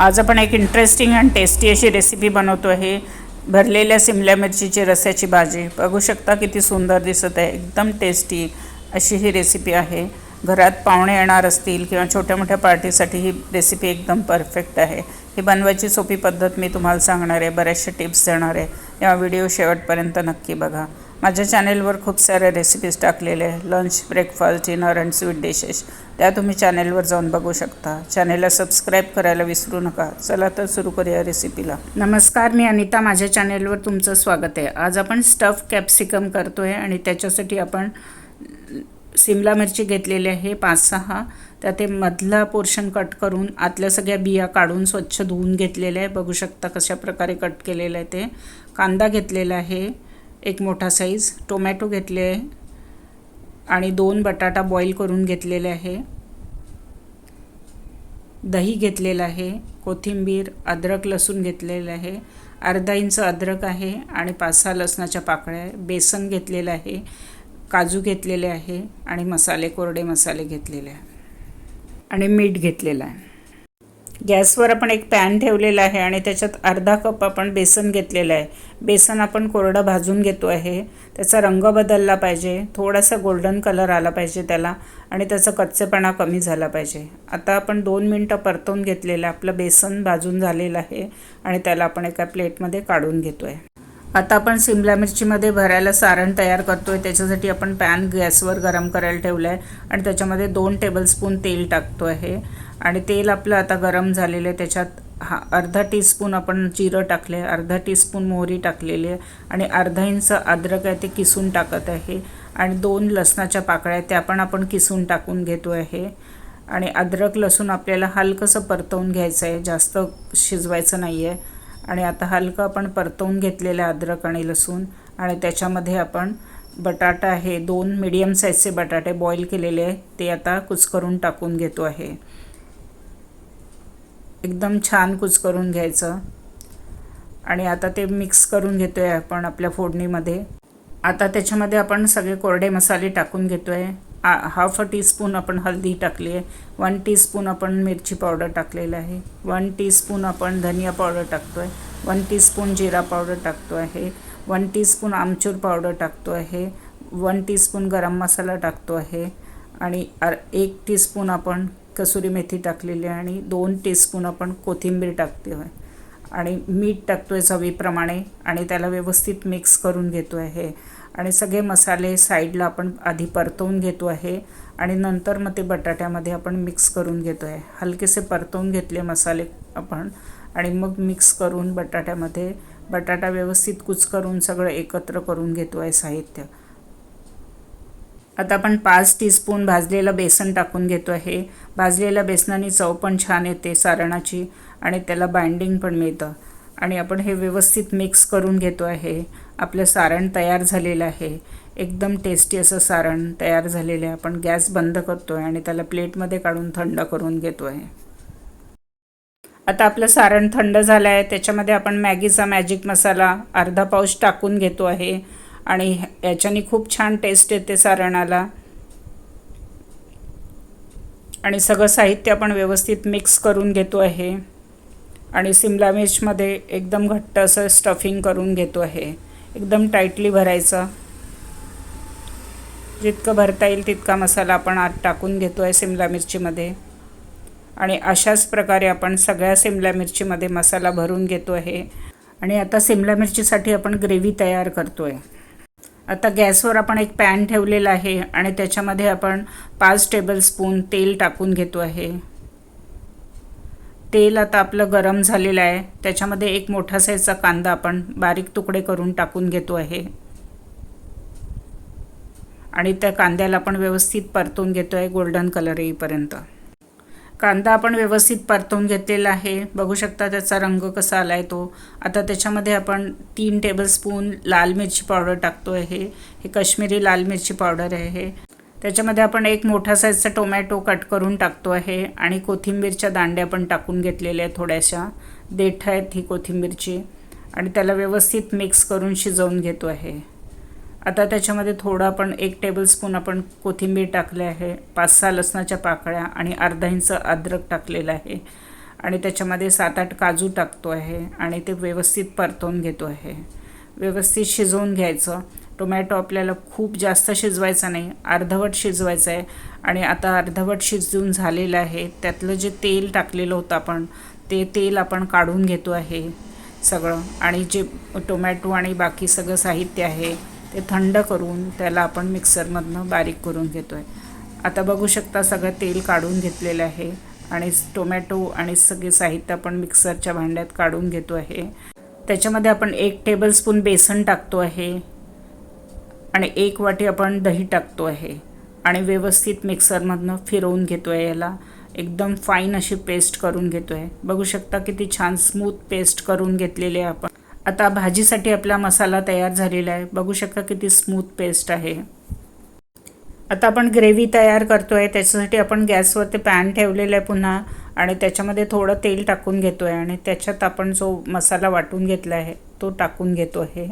आज आपण एक इंटरेस्टिंग आणि टेस्टी अशी रेसिपी बनवतो आहे भरलेल्या सिमल्या मिरचीची रस्याची भाजी. बघू शकता किती सुंदर दिसत आहे. एकदम टेस्टी अशी ही रेसिपी आहे. घरात पाहुणे येणार असतील किंवा छोट्या मोठ्या पार्टीसाठी ही रेसिपी एकदम परफेक्ट आहे. ही बनवायची सोपी पद्धत मी तुम्हाला सांगणार आहे. बऱ्याचशा टिप्स देणार आहे. या व्हिडिओ शेवटपर्यंत नक्की बघा. माझ्या चॅनेलवर खूप साऱ्या रेसिपीज टाकलेल्या आहे. Lunch breakfast dinner and sweet dishes त्या तुम्ही चॅनेलवर जाऊन बघू शकता. चॅनेलला सबस्क्राईब करायला विसरू नका. चला तर सुरू करूया रेसिपीला नमस्कार मी अनिता. माझ्या चॅनेलवर तुमचं स्वागत आहे. आज आपण स्टफ कॅप्सिकम करतो आहे आणि त्याच्यासाठी आपण सिमला मिरची घेतलेली आहे पाच सहा. त्या ते मधला पोर्शन कट करून आतल्या सगळ्या बिया काढून स्वच्छ धुवून घेतलेल्या आहे. बघू शकता कशा प्रकारे कट केलेलं आहे ते. कांदा घेतलेला आहे. एक मोठा साईज टोमॅटो घेतले आहे. आणि दोन बटाटा बॉईल करून घेतलेले आहे. दही घेतलेलं आहे. कोथिंबीर अद्रक लसूण घेतलेलं आहे. अर्धा इंच अद्रक आहे आणि पाच सहा लसणाच्या पाकळ्या आहे. बेसन घेतलेलं आहे. काजू घेतलेले आहे. आणि मसाले कोरडे मसाले घेतलेले आहे. आणि मीठ घेतलेलं आहे. गॅसवर आपण एक पॅन ठेवलेला आहे आणि त्याच्यात अर्धा कप आपण बेसन घेतलेलं आहे. बेसन आपण कोरडं भाजून घेतो आहे. त्याचा रंग बदलला पाहिजे. थोडासा गोल्डन कलर आला पाहिजे त्याला आणि त्याचा कच्चेपणा कमी झाला पाहिजे. आता आपण दोन मिनटं परतवून घेतलेलं आहे. आपलं बेसन भाजून झालेलं आहे आणि त्याला आपण एका प्लेटमध्ये काढून घेतो आहे आता आपण सिमला मिरचीमध्ये भरायला सारण तयार करतो आहे त्याच्यासाठी आपण पॅन गॅसवर गरम करायला ठेवलं आहे आणि त्याच्यामध्ये दोन टेबलस्पून तेल टाकतो आहे आणि तेल आपलं आता गरम झालेलं आहे त्याच्यात हा अर्धा टीस्पून आपण जिरं टाकले अर्धा टीस्पून मोहरी टाकलेली आहे आणि अर्धा इंच अद्रक आहे ते किसून टाकत आहे आणि दोन लसणाच्या पाकळ्या त्या पण आपण किसून टाकून घेतो आहे आणि अद्रक लसूण आपल्याला हलकंसं परतवून घ्यायचं आहे जास्त शिजवायचं नाही आहे. आणि आता हलकं आपण परतवून घेतलेलं अद्रक आणि लसूण आणि त्याच्यामध्ये आपण बटाटा आहे दोन मिडियम साईजचे बटाटे बॉईल केलेले आहे ते आता कुचकरून टाकून घेतो आहे. एकदम छान कुचकरून घ्यायचं. आणि आता ते मिक्स करून घेतो आहे आपण आपल्या फोडणीमध्ये. आता त्याच्यामध्ये आपण सगळे कोरडे मसाले टाकून घेतो आहे हाफ अ टीस्पून आपण हळदी टाकली आहे. वन टीस्पून आपण मिरची पावडर टाकलेलं आहे. वन टीस्पून आपण धनिया पावडर टाकतो आहे वन टीस्पून जिरा पावडर टाकतो आहे. वन टीस्पून आमचूर पावडर टाकतो आहे. वन टीस्पून गरम मसाला टाकतो आहे. आणि एक टीस्पून आपण कसुरी मेथी टाकलेली आहे आणि दोन टीस्पून आपण कोथिंबीर टाकतो आहे. आणि मीठ टाकतो आहे चवीप्रमाणे आणि त्याला व्यवस्थित मिक्स करून घेतो आहे आणि सगळे मसाले साईडला आपण आधी परतवून घेतो आहे आणि नंतर मग ते बटाट्यामध्ये आपण मिक्स करून घेतो आहे हलकेसे परतवून घेतले मसाले आपण आणि मग मिक्स करून बटाट्यामध्ये बटाटा व्यवस्थित कुच करून सगळं एकत्र करून घेतो आहे साहित्य. आता आपण पाच टीस्पून भाजलेलं बेसन टाकून घेतो आहे. भाजलेल्या बेसनाने चव पण छान येते सारणाची आणि त्याला बाइंडिंग पण मिळतं. आणि आपण हे व्यवस्थित मिक्स करून घेतो आहे. आपलं सारण तयार झालेलं आहे. एकदम टेस्टी असं सारण तयार झालेलं आहे. आपण गॅस बंद करतो आहे आणि त्याला प्लेटमध्ये काढून थंड करून घेतो आहे आता आपलं सारण थंड झालं आहे त्याच्यामध्ये आपण मॅगीचा मॅजिक मसाला अर्धा पाऊच टाकून घेतो आहे. आणि याच्याने खूप छान टेस्ट येते सारणाला. आणि सगळं साहित्य आपण व्यवस्थित मिक्स करून घेतो आहे. आणि सिमला मिर्चमध्ये एकदम घट्ट असं स्टफिंग करून घेतो आहे. एकदम टाईटली भरायचं. जितकं भरता येईल तितका मसाला आपण आत टाकून घेतो आहे सिमला मिरचीमध्ये. आणि अशाच प्रकारे आपण सगळ्या सिमला मिरचीमध्ये मसाला भरून घेतो आहे. आणि आता सिमला मिरचीसाठी आपण ग्रेव्ही तयार करतो आहे आता गॅसवर आपण एक पॅन ठेवलेला आहे आणि त्याच्यामध्ये आपण पाच टेबलस्पून तेल टाकून घेतो आहे. तेल आता आपलं गरम झालेलं आहे. त्याच्यामध्ये एक मोठा साईजचा कांदा आपण बारीक तुकडे करून टाकून घेतो आहे. आणि त्या कांद्याला आपण व्यवस्थित परतून घेतो आहे गोल्डन कलर येईपर्यंत. कांदा आपण व्यवस्थित परतवून घेतलेला आहे. बघू शकता त्याचा रंग कसा आला आहे तो. आता त्याच्यामध्ये आपण तीन टेबलस्पून लाल मिरची पावडर टाकतो आहे हे काश्मीरी लाल मिरची पावडर आहे. त्याच्यामध्ये आपण एक मोठा साईजचा टोमॅटो कट करून टाकतो आहे. आणि कोथिंबीरच्या दांड्या पण टाकून घेतलेल्या आहेत थोड्याशा. देठ आहेत ही कोथिंबीरची. आणि त्याला व्यवस्थित मिक्स करून शिजवून घेतो आहे. आता त्याच्यामध्ये थोडं आपण एक टेबलस्पून आपण कोथिंबीर टाकले आहे पाच सहा लसणाच्या पाकळ्या आणि अर्धा इंच अद्रक टाकलेलं आहे. आणि त्याच्यामध्ये सात आठ काजू टाकतो आहे आणि ते व्यवस्थित परतवून घेतो आहे. व्यवस्थित शिजवून घ्यायचं. टोमॅटो आपल्याला खूप जास्त शिजवायचा नाही अर्धवट शिजवायचं आहे. आणि आता अर्धवट शिजवून झालेलं आहे. त्यातलं जे तेल टाकलेलं होतं आपण ते तेल आपण काढून घेतो आहे सगळं. आणि जे टोमॅटो आणि बाकी सगळं साहित्य आहे ते थंड करून त्याला आपण मिक्सरमधनं बारीक करून घेतो आहे आता बघू शकता सगळं तेल काढून घेतलेलं आहे आणि टोमॅटो आणि सगळे साहित्य आपण मिक्सरच्या भांड्यात काढून घेतो आहे. त्याच्यामध्ये आपण एक टेबलस्पून बेसन टाकतो आहे आणि एक वाटी आपण दही टाकतो आहे आणि व्यवस्थित मिक्सरमधनं फिरवून घेतो आहे याला. एकदम फाईन अशी पेस्ट करून घेतो आहे बघू शकता किती छान स्मूथ पेस्ट करून घेतलेली आहे आपण. आता भाजीसाठी आपला मसाला तयार झालेला आहे. बघू शकता किती स्मूथ पेस्ट आहे. आता आपण ग्रेव्ही तयार करतो आहे त्याच्यासाठी आपण गॅसवरती पॅन ठेवलेलं आहे पुन्हा आणि त्याच्यामध्ये थोडं तेल टाकून घेतो आहे आणि त्याच्यात आपण जो मसाला वाटून घेतला आहे तो टाकून घेतो आहे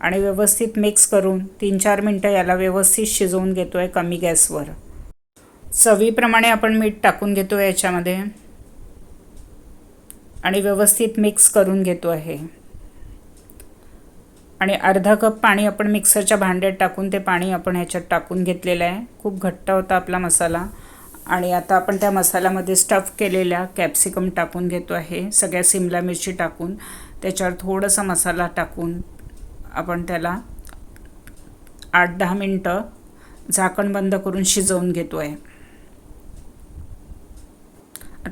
आणि व्यवस्थित मिक्स करून तीन चार मिनटं याला व्यवस्थित शिजवून घेतो आहे कमी गॅसवर. चवीप्रमाणे आपण मीठ टाकून घेतो आहे याच्यामध्ये. आणि व्यवस्थित मिक्स करून घेतो आहे. आणि अर्धा कप पाणी आपण मिक्सरच्या भांड्यात टाकून ते पाणी आपण ह्याच्यात टाकून घेतलेलं आहे. खूप घट्ट होता आपला मसाला. आणि आता आपण त्या मसाल्यामध्ये स्टफ केलेल्या कॅप्सिकम टाकून घेतो आहे. सगळ्या सिमला मिरची टाकून. त्याच्यावर थोडासा मसाला टाकून आपण त्याला आठ दहा मिनटं झाकण बंद करून शिजवून घेतो आहे.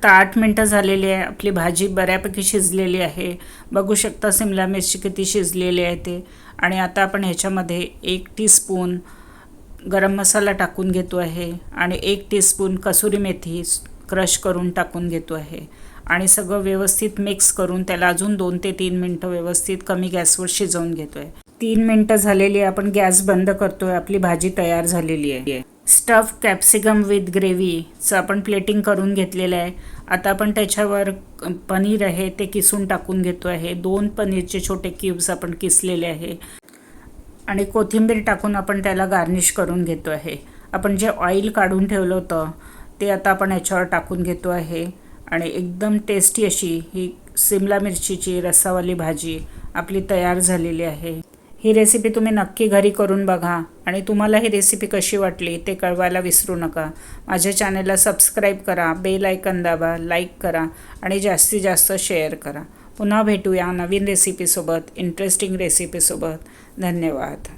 आता आठ मिनटं झालेली आहे. आपली भाजी बऱ्यापैकी शिजलेली आहे. बघू शकता सिमला मिरची किती शिजलेली आहे ते. आणि आता आपण ह्याच्यामध्ये एक टीस्पून गरम मसाला टाकून घेतो आहे. आणि एक टीस्पून कसुरी मेथी क्रश करून टाकून घेतो आहे. आणि सगळं व्यवस्थित मिक्स करून त्याला अजून दोन ते तीन मिनटं व्यवस्थित कमी गॅसवर शिजवून घेतो आहे तीन मिनटं झालेली आहे. आपण गॅस बंद करतो आहे आपली भाजी तयार झालेली आहे. स्टफ कॅप्सिकम विथ ग्रेव्हीचं आपण प्लेटिंग करून घेतलेलं आहे. आता आपण त्याच्यावर पनीर आहे ते किसून टाकून घेतो आहे. दोन पनीरचे छोटे क्यूब्स आपण किसलेले आहे. आणि कोथिंबीर टाकून आपण त्याला गार्निश करून घेतो आहे. आपण जे ऑइल काढून ठेवलं होतं ते आता आपण याच्यावर टाकून घेतो आहे. आणि एकदम टेस्टी अशी ही सिमला मिरचीची रस्सावाली भाजी आपली तयार झालेली आहे. ही रेसिपी तुम्ही नक्की घरी करून बघा आणि तुम्हाला ही रेसिपी कशी वाटली ते कळवायला विसरू नका. माझ्या चॅनलला सबस्क्राईब करा बेल आयकन दाबा लाईक करा आणि जास्तीत जास्त शेअर करा. पुन्हा भेटूया नवीन रेसिपीसोबत इंटरेस्टिंग रेसिपीसोबत धन्यवाद.